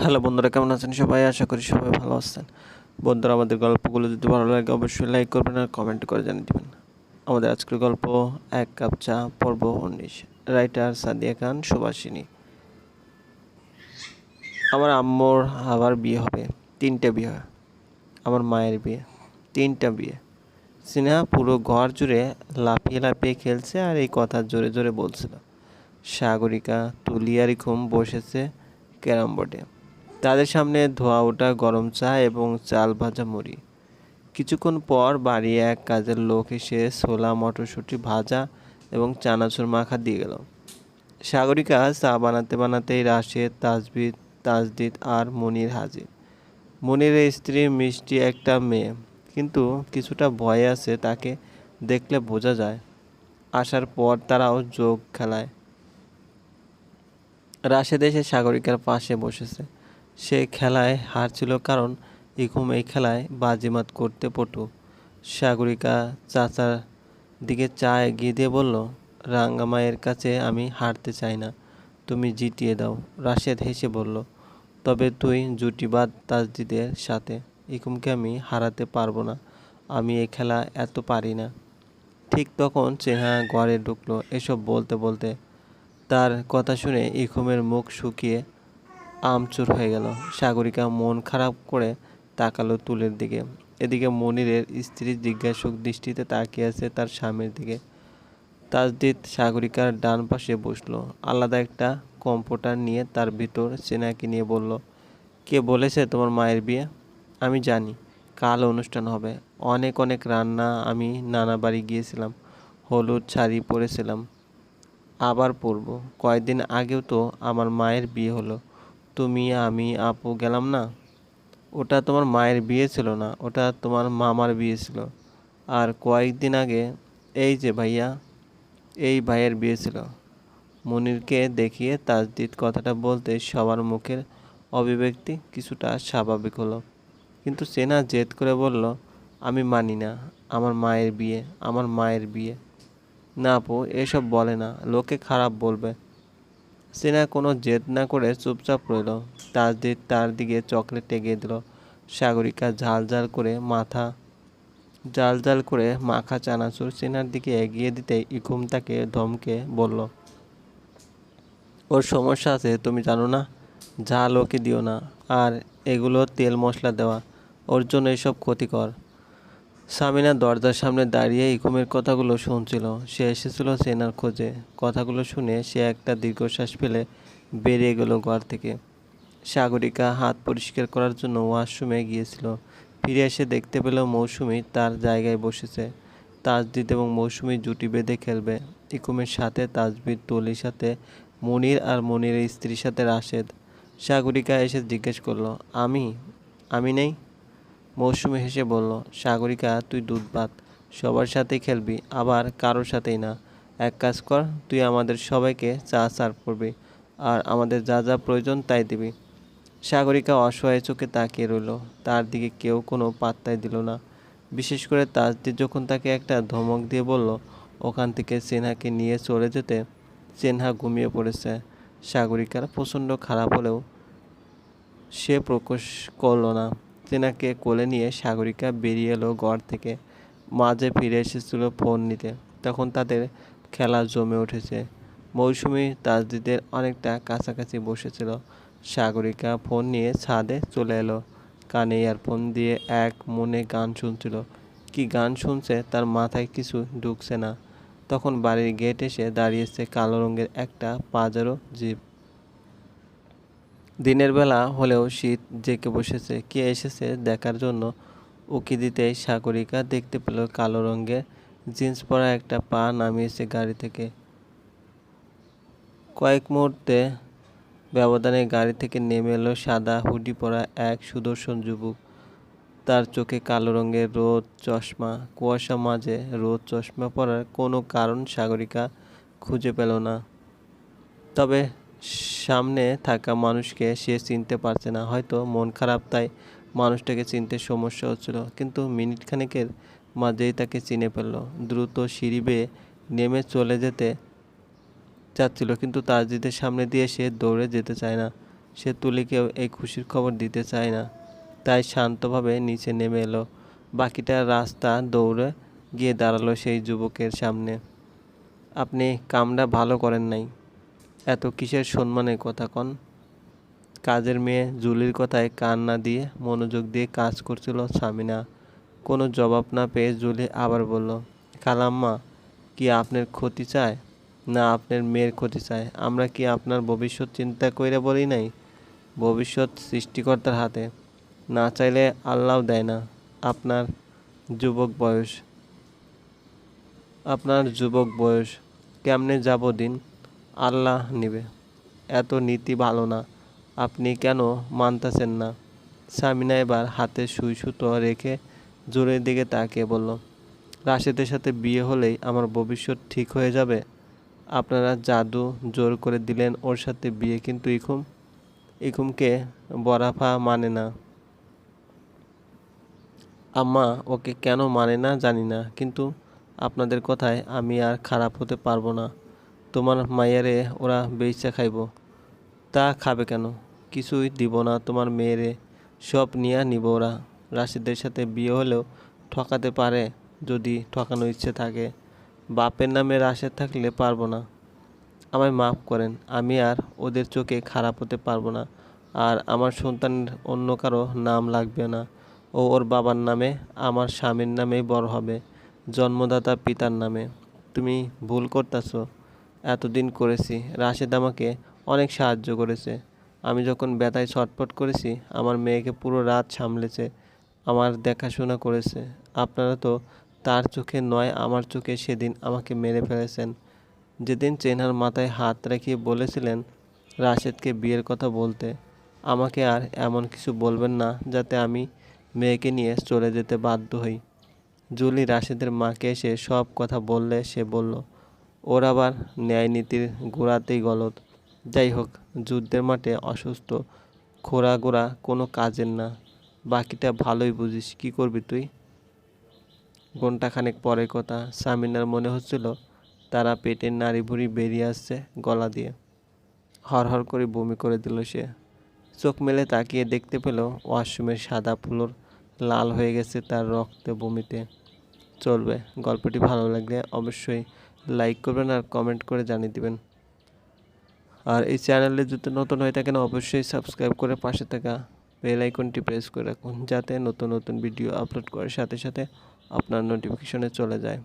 Hello বন্ধুরা, কেমন আছেন সবাই? আশা করি সবাই ভালো আছেন। বন্ধুরা, আমাদের গল্পগুলো যদি ভালো লাগে, অবশ্যই লাইক করবেন আর কমেন্ট করে জানিয়ে দেবেন। আমাদের আজকের গল্প, এক কাপ চা, পর্ব উনিশ। রাইটার সাদিয়া খান, সুভাষিনী। আমার আম্মুর আবার বিয়ে হবে। তিনটে বিয়ে আমার মায়ের বিয়ে। তিনটা বিয়ে। সিনহা পুরো ঘর জুড়ে লাফিয়ে লাফিয়ে খেলছে আর এই কথা জোরে জোরে বলছিল। সাগরিকা তুলিয়ারি ঘুম বসেছে ক্যারাম বোর্ডে। তাদের সামনে ধোয়া ওঠা গরম চা এবং চাল ভাজা মুড়ি। কিছুক্ষণ পর বাড়ি এক কাজের লোক এসে ছোলা, মটরশুঁটি ভাজা এবং চানাচুর মাখা দিয়ে গেল। সাগরিকা চা বানাতে বানাতেই রাশেদ তাজবিদ তাজদিদ আর মনির হাজির। মনিরের স্ত্রী মিষ্টি একটা মেয়ে, কিন্তু কিছুটা ভয় আছে তাকে দেখলে বোঝা যায়। আসার পর তারাও যোগ খেলায়। রাশেদ এসে সাগরিকার পাশে বসেছে। সে খেলায় হারছিল কারণ ইকুম এই খেলায় বাজিমাত করতে পটু। সাগরিকা চাচার দিকে চা এগিয়ে দিয়ে বলল রাঙ্গামায়ের কাছে আমি হারতে চাই না, তুমি জিতিয়ে দাও। রাশেদ হেসে বলল, তবে তুই জুটিবাদ তাজদিদের সাথে, ইকুমকে আমি হারাতে পারব না, আমি এই খেলা এত পারি না। ঠিক তখন চেহা ঘরে ঢুকলো, এসব বলতে বলতে তার কথা শুনে ইকুমের মুখ শুকিয়ে আমচুর হয়ে গেল। সাগরিকা মন খারাপ করে তাকালো তুলের দিকে। এদিকে মনিরের স্ত্রী জিজ্ঞাসক দৃষ্টিতে তাকিয়ে আছে তার স্বামীর দিকে। তাজদিদ সাগরিকার ডান পাশে বসল। আলাদা একটা কম্পিউটার নিয়ে তার ভিতর সেনাকে নিয়ে বলল, কে বলেছে তোমার মায়ের বিয়ে? আমি জানি, কাল অনুষ্ঠান হবে। অনেক অনেক রান্না আমি নানা বাড়ি গিয়েছিলাম, হলুদ শাড়ি পরেছিলাম। আবার পরবো। কয়েকদিন আগেও তো আমার মায়ের বিয়ে হলো। তুমি, আমি, আপু গেলাম না। ওটা তোমার মায়ের বিয়ে ছিল না, ওটা তোমার মামার বিয়ে ছিল। আর কয়েকদিন আগে, এই যে ভাইয়া, এই ভাইয়ের বিয়ে ছিল। মনিরকে দেখিয়ে তাজদিদ কথাটা বলতে সবার মুখের অভিব্যক্তি কিছুটা স্বাভাবিক হলো। কিন্তু সেনা জেদ করে বলল, আমি মানি না, আমার মায়ের বিয়ে, আমার মায়ের বিয়ে। না আপু, এসব বলে না, লোকে খারাপ বলবে। সেনা কোনো জেদ না করে চুপচাপ রইল। তাজদিদ তার দিকে চকলেট এগিয়ে দিল। সাগরিকা ঝাল ঝাল করে মাথা জাল জাল করে মাখা চানাচুর সেনার দিকে এগিয়ে দিতে ইকুম তাকে ধমকে বলল, ওর সমস্যা আছে, তুমি জানো না? ঝাল ওকে দিও না। আর এগুলো তেল মশলা দেওয়া। ওর জন্য এসব ক্ষতিকর। সামিনা দরজার সামনে দাঁড়িয়ে ইকুমের কথাগুলো শুনছিল। সে এসেছিল সেনার খোঁজে। কথাগুলো শুনে সে একটা দীর্ঘশ্বাস ফেলে বেরিয়ে গেল ঘর থেকে। সাগরিকা হাত পরিষ্কার করার জন্য ওয়াশরুমে গিয়েছিল। ফিরে এসে দেখতে পেল মৌসুমি তার জায়গায় বসেছে। তাজদিদ এবং মৌসুমি জুটি বেঁধে খেলবে। ইকুমের সাথে তাজবির, তলির সাথে মনির আর মনিরের স্ত্রীর সাথে রাশেদ। সাগরিকা এসে জিজ্ঞেস করল, আমি? আমি নেই? মৌসুমি হেসে বলল, সাগরিকা, তুই দুধ ভাত সবার সাথেই খেলবি, আবার কারোর সাথেই না। এক কাজ কর, তুই আমাদের সবাইকে চা সার্ভ করবি, আর আমাদের যা যা প্রয়োজন তাই দিবি। সাগরিকা অসহায় চোখে তাকিয়ে রইল। তার দিকে কেউ কোনো পাত্তাই দিল না। বিশেষ করে তাজদিদ যখন তাকে একটা ধমক দিয়ে বলল, ওখান থেকে সিনহাকে নিয়ে চলে যেতে সিনহা ঘুমিয়ে পড়েছে। সাগরিকার প্রচণ্ড খারাপ হলেও সে প্রকাশ করল না। সিনহাকে কোলে নিয়ে সাগরিকা বেরিয়ে এলো ঘর থেকে। মাঝে ফিরে এসেছিল ফোন নিতে। তখন তাদের খেলা জমে উঠেছে। মৌসুমি তাজদিদের অনেকটা কাছাকাছি বসেছিল। সাগরিকা ফোন নিয়ে ছাদে চলে এলো। কানে ইয়ারফোন দিয়ে এক মনে গান শুনছিল। কি গান শুনছে তার মাথায় কিছু ঢুকছে না। তখন বাড়ির গেট এসে দাঁড়িয়েছে কালো রঙের একটা পাজারো জিপ। দিনের বেলা হলেও শীত জেঁকে বসেছে, কে এসেছে দেখার জন্য? উকি দিতেই সাগরিকা দেখতে পেল কালো রঙের জিন্স পরা একটা পা নামিয়েছে গাড়ি থেকে। কয়েক মুহূর্তে ব্যবধানে গাড়ি থেকে নেমে এলো সাদা হুডি পরা এক সুদর্শন যুবক। তার চোখে কালো রঙের রোদ চশমা, কুয়াশা মাঝে রোদ চশমা পরার কোনো কারণ সাগরিকা খুঁজে পেল না। তবে সামনে থাকা মানুষকে সে চিনতে পারছে না। হয়তো মন খারাপ, তাই মানুষটাকে চিনতে সমস্যা হচ্ছিল। কিন্তু মিনিট খানেকের মাঝেই তাকে চিনে ফেলল। দ্রুত সিঁড়ি বেয়ে নেমে চলে যেতে চাচ্ছিল, কিন্তু তাজদিদের সামনে দিয়ে সে দৌড়ে যেতে চায় না। সে তুলিকেও এই খুশির খবর দিতে চায় না। তাই শান্তভাবে নিচে নেমে এলো। বাকিটা রাস্তা দৌড়ে গিয়ে দাঁড়াল সেই যুবকের সামনে। আপনি কামটা ভালো করেন নাই। এত কিসের সম্মানের কথা কন? কাজের মেয়ে জুলির কথায় কান না দিয়ে মনোযোগ দিয়ে কাজ করছিল সামিনা। কোনো জবাব না পেয়ে জুলি আবার বলল খালাম্মা কি আপনার ক্ষতি চায়? না, আপনার মেয়ের ক্ষতি চায়। আমরা কি আপনার ভবিষ্যৎ চিন্তা কইরা বলি নাই? ভবিষ্যৎ সৃষ্টিকর্তার হাতে। না চাইলে আল্লাহ দেয় না। আপনার যুবক বয়স। আপনার যুবক বয়স। কেমনে যাব দিন? আল্লাহ নিবে। এত নীতি ভালো না। আপনি কেন মানতেছেন না? সামিনা এবার হাতে সুই সুতো রেখে জোরের দিকে তাকিয়ে বলল, রাশেদের সাথে বিয়ে হলেই আমার ভবিষ্যৎ ঠিক হয়ে যাবে? আপনারা জাদু জোর করে দিলেন ওর সাথে বিয়ে কিন্তু ইখুম। ইখুমকে বরাফা মানে না। আম্মা, ওকে কেন মানে না জানি না, কিন্তু আপনাদের কথায় আমি আর খারাপ হতে পারব না। তোমার মায়েরে ওরা বেইচা খাইব। তা খাবে কেন? কিছুই দিব না তোমার মেয়েরে। সব নিয়ে নিব ওরা। রাশিদের সাথে বিয়ে হলেও ঠকাতে পারে যদি ঠকানোর ইচ্ছে থাকে। বাপের নামে রাশেদ থাকলে পারব না। আমায় মাফ করেন, আমি আর ওদের চোখে খারাপ হতে পারব না। আর আমার সন্তানের অন্য কারও নাম লাগবে না। ও ওর বাবার নামে, আমার স্বামীর নামেই বড় হবে। জন্মদাতা পিতার নামে। তুমি ভুল করতেছো। এতদিন করেছি। রাশেদ আমাকে অনেক সাহায্য করেছে। আমি যখন ব্যথায় ছটফট করেছি, আমার মেয়েকে পুরো রাত সামলেছে, আমার দেখাশোনা করেছে। আপনারা তো তার চোখে নয়, আমার চোখে সেদিন আমাকে মেরে ফেলেছেন। যেদিন চেনার মাথায় হাত রেখে বলেছিলেন রাশেদকে বিয়ের কথা বলতে, আমাকে আর এমন কিছু বলবেন না, যাতে আমি মেয়েকে নিয়ে চলে যেতে বাধ্য হই। জুলি রাশেদের মাকে এসে সব কথা বললে সে বলল ওর আবার ন্যায় নীতির গোড়াতেই গলত যাই হোক, যুদ্ধের মাঠে অসুস্থ খোরা গোড়া কোনো কাজের না। বাকিটা ভালোই বুঝিস, কি করবি তুই? ঘন্টাখানেক পরের কথা। সামিনার মনে হচ্ছিল, তারা পেটের নাড়ি ভুড়ি বেরিয়ে আসছে গলা দিয়ে। হরহর করে বমি করে দিল সে। চোখ মেলে তাকিয়ে দেখতে পেল, ওয়াশরুমের সাদা ফুলোর লাল হয়ে গেছে তার রক্তে বমিতে। চলবে, গল্পটি ভালো লাগলে অবশ্যই লাইক করবেন আর কমেন্ট করে জানিয়ে দিবেন। আর এই চ্যানেলে যদি নতুন হয়ে থাকেন, অবশ্যই সাবস্ক্রাইব করে পাশে থাকা বেল আইকনটি প্রেস করে রাখুন, যাতে নতুন নতুন ভিডিও আপলোড করার সাথে সাথে আপনার নোটিফিকেশনে চলে যায়।